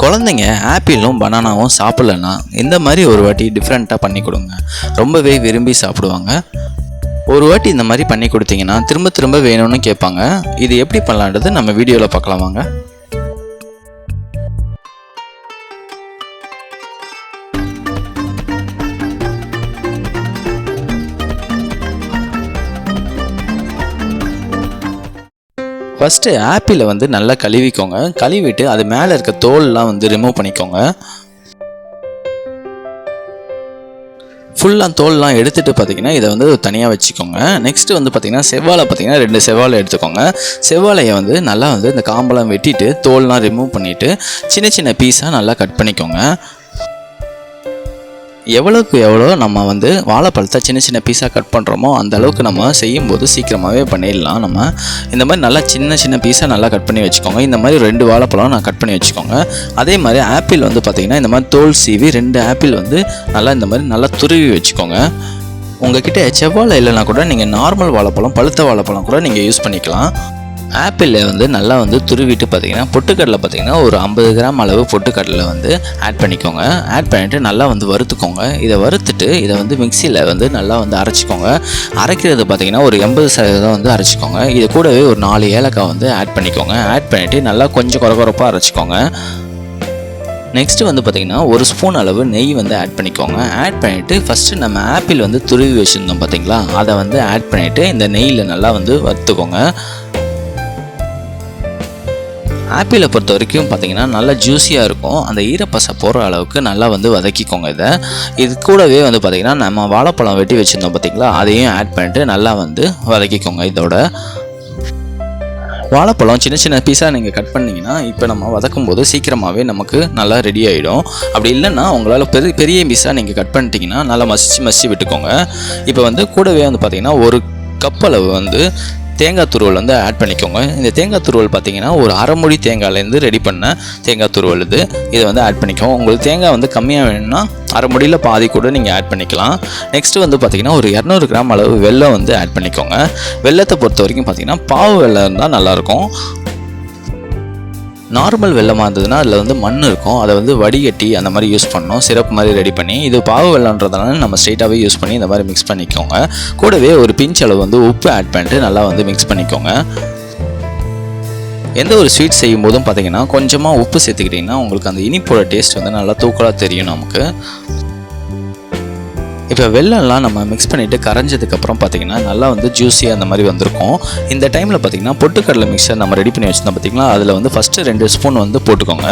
குழந்தைங்க ஆப்பிளும் பனானாவும் சாப்பிட்லன்னா இந்த மாதிரி ஒரு வாட்டி டிஃப்ரெண்ட்டாக பண்ணி கொடுங்க. ரொம்பவே விரும்பி சாப்பிடுவாங்க. ஒரு வாட்டி இந்த மாதிரி பண்ணி கொடுத்தீங்கன்னா திரும்ப திரும்ப வேணும்னு கேட்பாங்க. இது எப்படி பண்ணலான்றது நம்ம வீடியோவில் பார்க்கலாம் வாங்க. ஃபஸ்ட்டு ஆப்பிளை வந்து நல்லா கழுவிக்கோங்க. கழுவிட்டு அது மேலே இருக்க தோல்லாம் வந்து ரிமூவ் பண்ணிக்கோங்க. ஃபுல்லாக தோல்லாம் எடுத்துகிட்டு பார்த்தீங்கன்னா இதை வந்து தனியாக வச்சுக்கோங்க. நெக்ஸ்ட்டு வந்து பார்த்தீங்கன்னா செவ்வாழை பார்த்தீங்கன்னா ரெண்டு செவ்வாழை எடுத்துக்கோங்க. செவ்வாழையை வந்து நல்லா வந்து இந்த காம்பெல்லாம் வெட்டிட்டு தோல்லாம் ரிமூவ் பண்ணிவிட்டு சின்ன சின்ன பீஸாக நல்லா கட் பண்ணிக்கோங்க. எவ்வளோக்கு எவ்வளோ நம்ம வந்து வாழைப்பழத்தை சின்ன சின்ன பீஸாக கட் பண்ணுறோமோ அந்த அளவுக்கு நம்ம செய்யும்போது சீக்கிரமாகவே பண்ணிடலாம். நம்ம இந்த மாதிரி நல்லா சின்ன சின்ன பீஸாக நல்லா கட் பண்ணி வச்சுக்கோங்க. இந்த மாதிரி ரெண்டு வாழைப்பழம் நான் கட் பண்ணி வச்சுக்கோங்க. அதே மாதிரி ஆப்பிள் வந்து பார்த்திங்கன்னா இந்த மாதிரி தோல் சீவி ரெண்டு ஆப்பிள் வந்து நல்லா இந்த மாதிரி நல்லா துருவி வச்சுக்கோங்க. உங்ககிட்ட செவ்வாழை இல்லைனா கூட நீங்கள் நார்மல் வாழைப்பழம் பழுத்த வாழைப்பழம் கூட நீங்கள் யூஸ் பண்ணிக்கலாம். ஆப்பிளில் வந்து நல்லா வந்து துருவிட்டு பார்த்தீங்கன்னா பொட்டுக்கடலை பார்த்தீங்கன்னா ஒரு ஐம்பது கிராம் அளவு பொட்டுக்கடலை வந்து ஆட் பண்ணிக்கோங்க. ஆட் பண்ணிவிட்டு நல்லா வந்து வறுத்துக்கோங்க. இதை வறுத்துட்டு இதை வந்து மிக்சியில் வந்து நல்லா வந்து அரைச்சிக்கோங்க. அரைக்கிறது பார்த்தீங்கன்னா ஒரு எண்பது சதவீதம் வந்து அரைச்சிக்கோங்க. இது கூடவே ஒரு நாலு ஏலக்காய் வந்து ஆட் பண்ணிக்கோங்க. ஆட் பண்ணிவிட்டு நல்லா கொஞ்சம் குறகுறப்பாக அரைச்சிக்கோங்க. நெக்ஸ்ட்டு வந்து பார்த்திங்கன்னா ஒரு ஸ்பூன் அளவு நெய் வந்து ஆட் பண்ணிக்கோங்க. ஆட் பண்ணிவிட்டு ஃபஸ்ட்டு நம்ம ஆப்பிள் வந்து துருவி வச்சுருந்தோம் பார்த்தீங்களா? அதை வந்து ஆட் பண்ணிவிட்டு இந்த நெய்யில் நல்லா வந்து வறுத்துக்கோங்க. ஆப்பிளை பொறுத்த வரைக்கும் பார்த்தீங்கன்னா நல்லா ஜூஸியாக இருக்கும். அந்த ஈரப்பசை போகிற அளவுக்கு நல்லா வந்து வதக்கிக்கோங்க இதை. இது கூடவே வந்து பார்த்திங்கன்னா நம்ம வாழைப்பழம் வெட்டி வச்சுருந்தோம் பார்த்தீங்களா? அதையும் ஆட் பண்ணிட்டு நல்லா வந்து வதக்கிக்கோங்க இதோட. வாழைப்பழம் சின்ன சின்ன பீஸாக நீங்கள் கட் பண்ணிங்கன்னா இப்போ நம்ம வதக்கும் போது சீக்கிரமாகவே நமக்கு நல்லா ரெடி ஆகிடும் அப்படி இல்லைன்னா உங்களால் பெரிய பெரிய பீஸாக நீங்கள் கட் பண்ணிட்டீங்கன்னா நல்லா மசிச்சு மசிச்சு விட்டுக்கோங்க. இப்போ வந்து கூடவே வந்து பார்த்திங்கன்னா ஒரு கப் அளவு வந்து தேங்காய் துருவல் வந்து ஆட் பண்ணிக்கோங்க. இந்த தேங்காய் துருவல் பார்த்தீங்கன்னா ஒரு அரை முடி தேங்காய்லேருந்து ரெடி பண்ண தேங்காய் துருவல் இது. இதை வந்து ஆட் பண்ணிக்கோங்க. உங்களுக்கு தேங்காய் வந்து கம்மியாக வேணும்னா அரை முடியில் பாதி கூட நீங்கள் ஆட் பண்ணிக்கலாம். நெக்ஸ்ட்டு வந்து பார்த்திங்கன்னா ஒரு இரநூறு கிராம் அளவு வெல்லம் வந்து ஆட் பண்ணிக்கோங்க. வெள்ளத்தை பொறுத்த வரைக்கும் பார்த்தீங்கன்னா பாவு வெள்ளம் இருந்தால் நல்லாயிருக்கும் நார்மல் வெள்ளமாக இருந்ததுன்னா அதில் வந்து மண் இருக்கும். அதை வந்து வடிகட்டி அந்த மாதிரி யூஸ் பண்ணோம் சிரப் மாதிரி ரெடி பண்ணி இது பாவ வெள்ளம்ன்றதுனால நம்ம ஸ்ட்ரெயிட்டாகவே யூஸ் பண்ணி இந்த மாதிரி மிக்ஸ் பண்ணிக்கோங்க. கூடவே ஒரு பிஞ்ச் அளவு வந்து உப்பு ஆட் பண்ணிட்டு நல்லா வந்து மிக்ஸ் பண்ணிக்கோங்க. எந்த ஒரு ஸ்வீட் செய்யும் போதும் பார்த்தீங்கன்னா கொஞ்சமாக உப்பு சேர்த்துக்கிட்டிங்கன்னா உங்களுக்கு அந்த இனிப்போட டேஸ்ட் வந்து நல்லா தூக்கலாக தெரியும் நமக்கு. இப்போ வெள்ளம்லாம் நம்ம மிக்ஸ் பண்ணிவிட்டு கரைஞ்சதுக்கப்புறம் பார்த்தீங்கன்னா நல்லா வந்து ஜூஸியாக அந்த மாதிரி வந்திருக்கும். இந்த டைமில் பார்த்தீங்கன்னா பொட்டுக்கடலை மிக்சர் நம்ம ரெடி பண்ணி வச்சுருந்தோம் பார்த்திங்களா? அதில் வந்து ஃபஸ்ட்டு ரெண்டு ஸ்பூன் வந்து போட்டுக்கோங்க.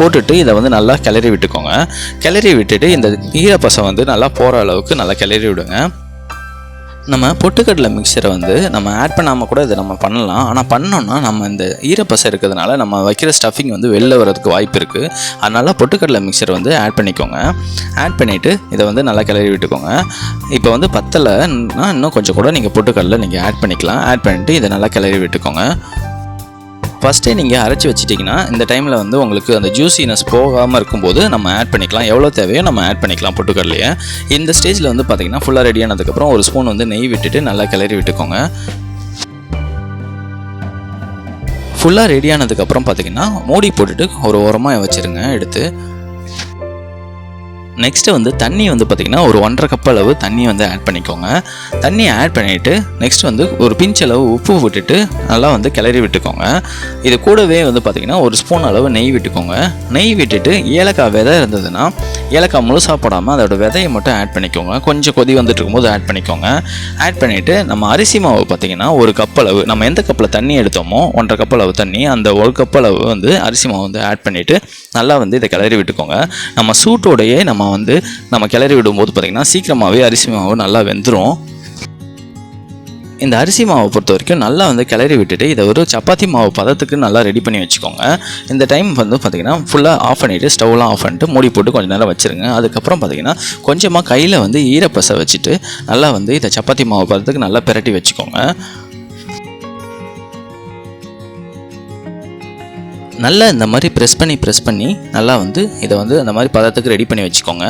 போட்டுட்டு இதை வந்து நல்லா கிளறி விட்டுக்கோங்க. கிளறி விட்டுட்டு இந்த ஈரப்பசம் வந்து நல்லா போகிற அளவுக்கு நல்லா கிளறி விடுங்க. நம்ம பொட்டுக்கடலை மிக்சரை வந்து நம்ம ஆட் பண்ணாமல் கூட இதை நம்ம பண்ணலாம். ஆனால் பண்ணோன்னா நம்ம இந்த ஈரப்பசை இருக்கிறதுனால நம்ம வைக்கிற ஸ்டஃபிங் வந்து வெளில வரதுக்கு வாய்ப்பு இருக்குது அதனால் பொட்டுக்கடலை மிக்சரை வந்து ஆட் பண்ணிக்கோங்க. ஆட் பண்ணிவிட்டு இதை வந்து நல்லா கிளறி விட்டுக்கோங்க. இப்போ வந்து பத்தலைன்னா இன்னும் கொஞ்சம் கூட நீங்கள் பொட்டுக்கடலை நீங்கள் ஆட் பண்ணிக்கலாம். ஆட் பண்ணிவிட்டு இதை நல்லா கிளறி விட்டுக்கோங்க. ஃபஸ்ட்டே நீங்கள் அரைச்சி வச்சிட்டிங்கன்னா இந்த டைமில் வந்து உங்களுக்கு அந்த ஜூசினஸ் போகாமல் இருக்கும்போது நம்ம ஆட் பண்ணிக்கலாம். எவ்வளோ தேவையோ நம்ம ஆட் பண்ணிக்கலாம் பொட்டுக்கடலையே. இந்த ஸ்டேஜில் வந்து பார்த்திங்கன்னா ஃபுல்லாக ரெடி ஆனதுக்கப்புறம் ஒரு ஸ்பூன் வந்து நெய் விட்டுட்டு நல்லா கிளறி விட்டுக்கோங்க. ஃபுல்லாக ரெடியானதுக்கப்புறம் பார்த்திங்கன்னா பார்த்தீங்கன்னா மூடி போட்டுட்டு ஒரு ஓரமாக வச்சுருங்க எடுத்து. நெக்ஸ்ட்டு வந்து தண்ணி வந்து பார்த்திங்கன்னா ஒரு ஒன்றரை கப் அளவு தண்ணி வந்து ஆட் பண்ணிக்கோங்க. தண்ணியை ஆட் பண்ணிவிட்டு நெக்ஸ்ட் வந்து ஒரு பிஞ்ச் அளவு உப்பு விட்டுட்டு நல்லா வந்து கிளறி விட்டுக்கோங்க. இது கூடவே வந்து பார்த்திங்கன்னா ஒரு ஸ்பூன் அளவு நெய் விட்டுக்கோங்க. நெய் விட்டுட்டு ஏலக்காய் விதை இருந்ததுன்னா ஏலக்காய் முழுசாக போடாமல் அதோட விதையை மட்டும் ஆட் பண்ணிக்கோங்க. கொஞ்சம் கொதி வந்துட்டு இருக்கும்போது ஆட் பண்ணிக்கோங்க. ஆட் பண்ணிவிட்டு நம்ம அரிசி மாவு பார்த்திங்கன்னா ஒரு கப் அளவு நம்ம எந்த கப்பில் தண்ணி எடுத்தோமோ ஒன்றரை கப் அளவு தண்ணி அந்த ஒரு கப் அளவு வந்து அரிசி மாவு வந்து ஆட் பண்ணிவிட்டு நல்லா வந்து இதை கிளறி விட்டுக்கோங்க. நம்ம சூட்டோடையே நம்ம வந்து நம்ம கிளறி விடும்போது பார்த்திங்கன்னா சீக்கிரமாகவே அரிசி மாவு நல்லா வெந்துடும் இந்த அரிசி மாவை பொறுத்த வரைக்கும் நல்லா வந்து கிளறி விட்டுட்டு இதை ஒரு சப்பாத்தி மாவு பதத்துக்கு நல்லா ரெடி பண்ணி வச்சுக்கோங்க. இந்த டைம் வந்து பார்த்திங்கன்னா ஃபுல்லாக ஆஃப் பண்ணிவிட்டு ஸ்டவ்லாம் ஆஃப் பண்ணிட்டு மூடி போட்டு கொஞ்சம் நேரம் வச்சுருங்க. அதுக்கப்புறம் பார்த்திங்கன்னா கொஞ்சமாக கையில் வந்து ஈரப்பசை வச்சுட்டு நல்லா வந்து இதை சப்பாத்தி மாவு பதத்துக்கு நல்லா பிரட்டி வச்சுக்கோங்க. நல்லா இந்த மாதிரி ப்ரெஸ் பண்ணி ப்ரெஸ் பண்ணி நல்லா வந்து இதை வந்து அந்த மாதிரி பதத்துக்கு ரெடி பண்ணி வச்சுக்கோங்க.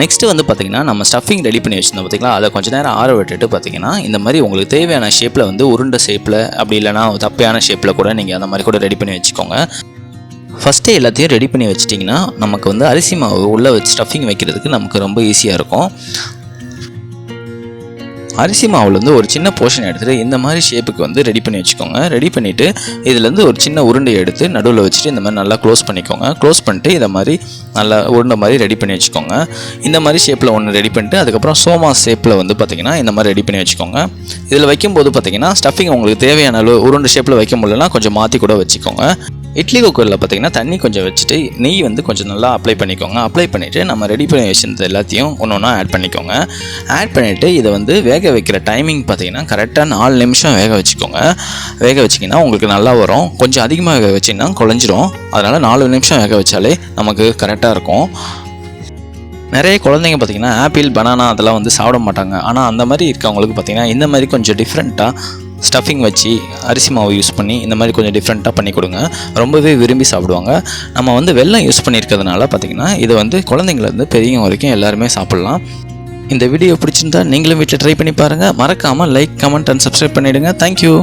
நெக்ஸ்ட்டு வந்து பார்த்திங்கன்னா நம்ம ஸ்டஃபிங் ரெடி பண்ணி வச்சுருந்தோம் பார்த்திங்களா? அதை கொஞ்சம் நேரம் ஆற விட்டுட்டு பார்த்திங்கன்னா இந்த மாதிரி உங்களுக்கு தேவையான ஷேப்பில் வந்து உருண்டை ஷேப்பில் அப்படி இல்லைனா தப்பையான ஷேப்பில் கூட நீங்கள் அந்த மாதிரி கூட ரெடி பண்ணி வச்சுக்கோங்க. ஃபஸ்ட்டே எல்லாத்தையும் ரெடி பண்ணி வச்சிட்டிங்கன்னா நமக்கு வந்து அரிசி மாவு உள்ளே வச்சு ஸ்டஃபிங் வைக்கிறதுக்கு நமக்கு ரொம்ப ஈஸியாக இருக்கும். அரிசி மாவுலேருந்து ஒரு சின்ன போர்ஷன் எடுத்துகிட்டு இந்த மாதிரி ஷேப்புக்கு வந்து ரெடி பண்ணி வச்சுக்கோங்க. ரெடி பண்ணிவிட்டு இதுலேருந்து ஒரு சின்ன உருண்டை எடுத்து நடுவில் வச்சுட்டு இந்த மாதிரி நல்லா க்ளோஸ் பண்ணிக்கோங்க. க்ளோஸ் பண்ணிட்டு இதை மாதிரி நல்லா உருண்டை மாதிரி ரெடி பண்ணி வச்சுக்கோங்க. இந்த மாதிரி ஷேப்பில் ஒன்று ரெடி பண்ணிட்டு அதுக்கப்புறம் சோமா ஷேப்பில் வந்து பார்த்திங்கன்னா இந்த மாதிரி ரெடி பண்ணி வச்சுக்கோங்க. இதில் வைக்கும்போது பார்த்திங்கன்னா ஸ்டஃபிங் உங்களுக்கு தேவையான அளவு உருண்டை ஷேப்பில் வைக்க முடியலன்னா கொஞ்சம் மாற்றி கூட வச்சுக்கோங்க. இட்லி குக்கரில் பார்த்தீங்கன்னா தண்ணி கொஞ்சம் வச்சுட்டு நெய் வந்து கொஞ்சம் நல்லா அப்ளை பண்ணிக்கோங்க. அப்ளை பண்ணிவிட்டு நம்ம ரெடி பண்ணி வச்சிருந்தது எல்லாத்தையும் ஒன்று ஒன்றா ஆட் பண்ணிக்கோங்க. ஆட் பண்ணிவிட்டு இதை வந்து வேக வைக்கிற டைமிங் பார்த்தீங்கன்னா கரெக்டாக நாலு நிமிஷம் வேக வச்சுக்கோங்க. வேக வச்சிங்கன்னா உங்களுக்கு நல்லா வரும். கொஞ்சம் அதிகமாக வேக வச்சிங்கன்னா குழஞ்சிரும். அதனால் நாலு நிமிஷம் வேக வச்சாலே நமக்கு கரெக்டாக இருக்கும். நிறைய குழந்தைங்க பார்த்தீங்கன்னா ஆப்பிள் பனானா அதெல்லாம் வந்து சாப்பிட மாட்டாங்க. ஆனால் அந்த மாதிரி இருக்கவங்களுக்கு பார்த்தீங்கன்னா இந்த மாதிரி கொஞ்சம் டிஃப்ரெண்ட்டாக ஸ்டஃபிங் வச்சு அரிசி மாவு யூஸ் பண்ணி இந்த மாதிரி கொஞ்சம் டிஃப்ரெண்ட்டாக பண்ணி கொடுங்க. ரொம்பவே விரும்பி சாப்பிடுவாங்க. நம்ம வந்து வெள்ளம் யூஸ் பண்ணியிருக்கிறதுனால பார்த்தீங்கன்னா இது வந்து குழந்தைங்கள்லேருந்து பெரியவங்க வரைக்கும் எல்லாருமே சாப்பிட்லாம். இந்த வீடியோ பிடிச்சிருந்தா நீங்களும் வீட்டில் ட்ரை பண்ணி பாருங்கள் மறக்காமல் லைக் கமெண்ட் அண்ட் சப்ஸ்கிரைப் பண்ணிவிடுங்க தேங்க்யூ